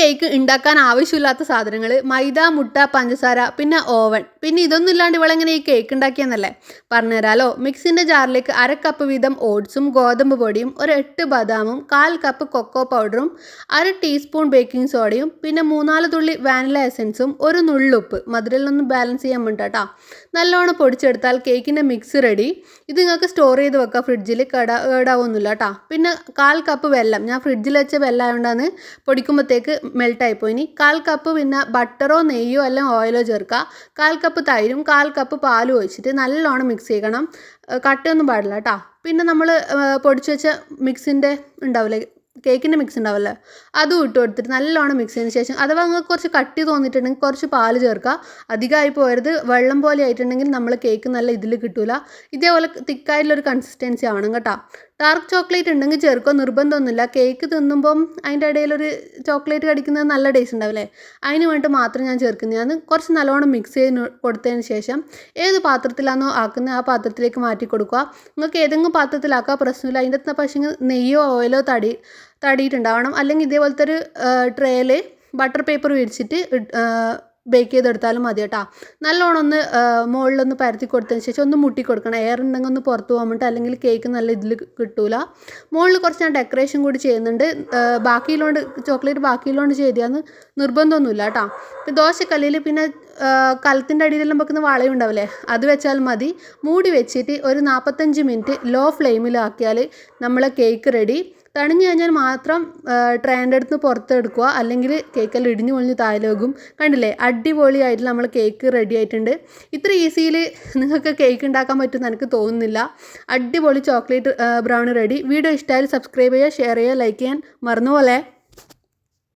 Cake ഉണ്ടാക്കാൻ ആവശ്യമില്ലാത്ത സാധനങ്ങൾ മൈദ മുട്ട പഞ്ചസാര പിന്നെ ഓവൻ പിന്നെ ഇതൊന്നും ഇല്ലാണ്ട് ഇവളെങ്ങനെ ഈ കേക്ക് ഉണ്ടാക്കിയെന്നല്ലേ പറഞ്ഞുതരാലോ മിക്സിന്റെ ജാറിലേക്ക് അര കപ്പ് വീതം ഓട്സും ഗോതമ്പ് പൊടിയും ഒരു എട്ട് ബദാമും കാൽ കപ്പ് കൊക്കോ പൗഡറും അര ടീസ്പൂൺ ബേക്കിംഗ് സോഡയും പിന്നെ മൂന്നാൽ തുള്ളി വാനില എസൻസും ഒരു നുള്ളുപ്പ് മധുരയിലൊന്ന് ബാലൻസ് ചെയ്യാൻ വേണ്ടിട്ടാ നല്ലോണം പൊടിച്ചെടുത്താൽ കേക്കിന്റെ മിക്സ് റെഡി ഇത് നിങ്ങൾക്ക് സ്റ്റോർ ചെയ്ത് വെക്കാം. ഫ്രിഡ്ജിൽ കേടാ കേടാവൊന്നുമില്ല കേട്ടോ പിന്നെ കാൽ കപ്പ് വെല്ലം. ഞാൻ ഫ്രിഡ്ജിൽ വെച്ച വെള്ളം ആയതുകൊണ്ടാണ് പൊടിക്കുമ്പോഴത്തേക്ക് മെൽട്ടായിപ്പോയി ഇനി കാൽ കപ്പ് പിന്നെ ബട്ടറോ നെയ്യോ അല്ലെങ്കിൽ ഓയിലോ ചേർക്കുക കാൽ കപ്പ് തൈരും കാൽ കപ്പ് പാലും ഒഴിച്ചിട്ട് നല്ലോണം മിക്സ് ചെയ്യണം. കട്ടയൊന്നും പാടില്ല കേട്ടോ പിന്നെ നമ്മൾ പൊടിച്ച് വെച്ച മിക്സിന്റെ ഉണ്ടാവില്ലേ കേക്കിന്റെ മിക്സ് ഉണ്ടാവില്ലേ അതും ഇട്ട് കൊടുത്തിട്ട് നല്ലോണം മിക്സ് ചെയ്തതിന് ശേഷം അഥവാ നിങ്ങൾക്ക് കുറച്ച് കട്ടി തോന്നിയിട്ടുണ്ടെങ്കിൽ കുറച്ച് പാൽ ചേർക്കുക അധികമായി പോയത് വെള്ളം പോലെ ആയിട്ടുണ്ടെങ്കിൽ നമ്മൾ കേക്ക് നല്ല ഇതിൽ കിട്ടില്ല ഇതേപോലെ തിക്കായിട്ടുള്ളൊരു കൺസിസ്റ്റൻസി ആവണം കേട്ടോ. ഡാർക്ക് ചോക്ലേറ്റ് ഉണ്ടെങ്കിൽ ചേർക്കുക നിർബന്ധമൊന്നുമില്ല. കേക്ക് തിന്നുമ്പം അതിന്റെ ഇടയിലൊരു ചോക്ലേറ്റ് കടിക്കുന്നത് നല്ല ടേസ്റ്റ് ഉണ്ടാവില്ലേ? അതിന് വേണ്ടി മാത്രം ഞാൻ ചേർക്കുന്നതാണ് കുറച്ച് നല്ലോണം മിക്സ് ചെയ്ത് കൊടുത്തതിന് ശേഷം ഏത് പാത്രത്തിലാണോ ആക്കുന്നത് ആ പാത്രത്തിലേക്ക് മാറ്റി കൊടുക്കുക. നിങ്ങൾക്ക് ഏതെങ്കിലും പാത്രത്തിലാക്കുക പ്രശ്നമില്ല. അതിന്റെ അകത്ത് പക്ഷേ നെയ്യോ ഓയിലോ തടി തടിയിട്ടുണ്ടാവണം. അല്ലെങ്കിൽ ഇതേപോലത്തെ ഒരു ട്രേയിൽ ബട്ടർ പേപ്പർ വിരിച്ചിട്ട് ബേക്ക് ചെയ്തെടുത്താലും മതി കേട്ടോ. നല്ലോണം ഒന്ന് മുകളിലൊന്ന് പരത്തി കൊടുത്തതിന് ശേഷം ഒന്ന് മുട്ടി കൊടുക്കണം. എയർ ഉണ്ടെങ്കിൽ ഒന്ന് പുറത്ത് പോകാൻ വേണ്ടി അല്ലെങ്കിൽ കേക്ക് നല്ല ഇതിൽ കിട്ടൂല. മുകളിൽ കുറച്ച് ഞാൻ ഡെക്കറേഷൻ കൂടി ചെയ്യുന്നുണ്ട്. ബാക്കിയിലോണ്ട് ചോക്ലേറ്റ് ബാക്കിയിലോണ്ട് ചെയ്താന്ന് നിർബന്ധമൊന്നുമില്ല കേട്ടോ. ദോശക്കല്ലിൽ പിന്നെ കലത്തിന്റെ അടിയിലെല്ലാം വെക്കുന്ന വളയും ഉണ്ടാവില്ലേ? അത് വെച്ചാൽ മതി. മൂടി വെച്ചിട്ട് ഒരു നാൽപ്പത്തഞ്ച് മിനിറ്റ് ലോ ഫ്ലെയിമിലാക്കിയാൽ നമ്മളെ കേക്ക് റെഡി തണിഞ്ഞു കഴിഞ്ഞാൽ മാത്രം ട്രേന്റെ അടുത്ത് പുറത്തെടുക്കുക. അല്ലെങ്കിൽ കേക്കെല്ലാം ഇടിഞ്ഞു പൊളിഞ്ഞ് താഴെ പോകും കണ്ടില്ലേ? അടിപൊളിയായിട്ട് നമ്മൾ കേക്ക് റെഡി ആയിട്ടുണ്ട്. ഇത്ര ഈസിയിൽ നിങ്ങൾക്ക് കേക്ക് ഉണ്ടാക്കാൻ പറ്റുമെന്ന് എനിക്ക് തോന്നുന്നില്ല. അടിപൊളി ചോക്ലേറ്റ് ബ്രൗൺ റെഡി വീഡിയോ ഇഷ്ടമായാൽ സബ്സ്ക്രൈബ് ചെയ്യുക ഷെയർ ചെയ്യുക ലൈക്ക് ചെയ്യാൻ മറന്നുപോലെ